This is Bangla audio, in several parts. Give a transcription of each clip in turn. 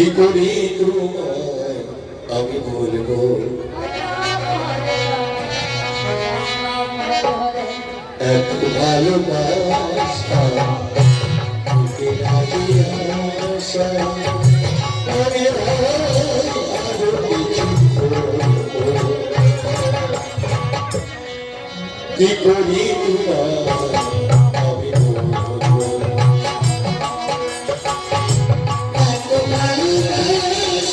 কি করি তোমায় আমি বলব এত ভালোবাসা করব। কি করি তোমায়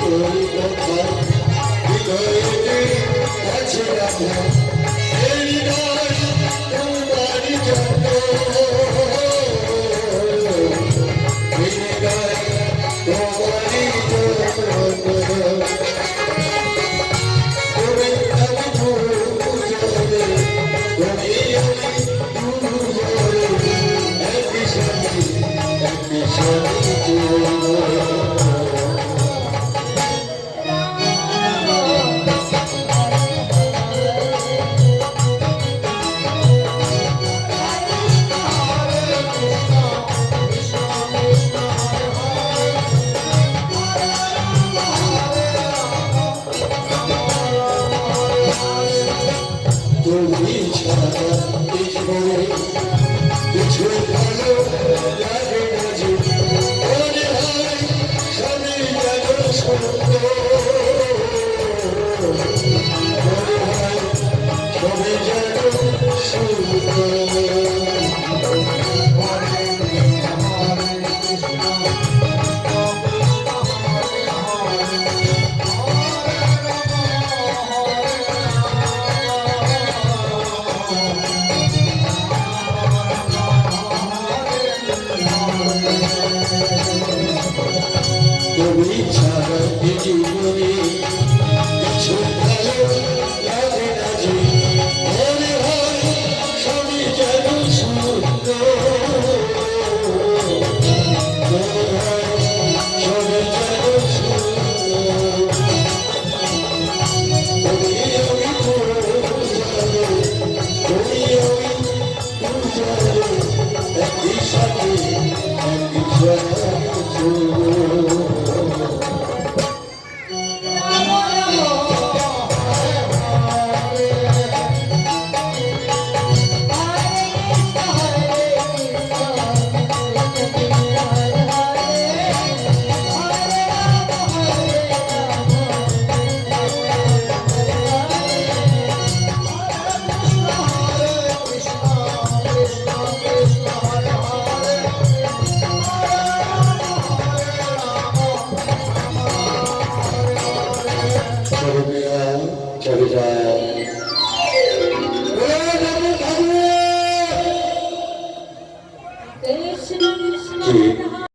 লাগিয়ে আসা তুমি ছাড়া জীবনে কিছু ভালো লাগে না হয় সবই যেন হয় সবই যেন সত্য ছাড়া জীবনে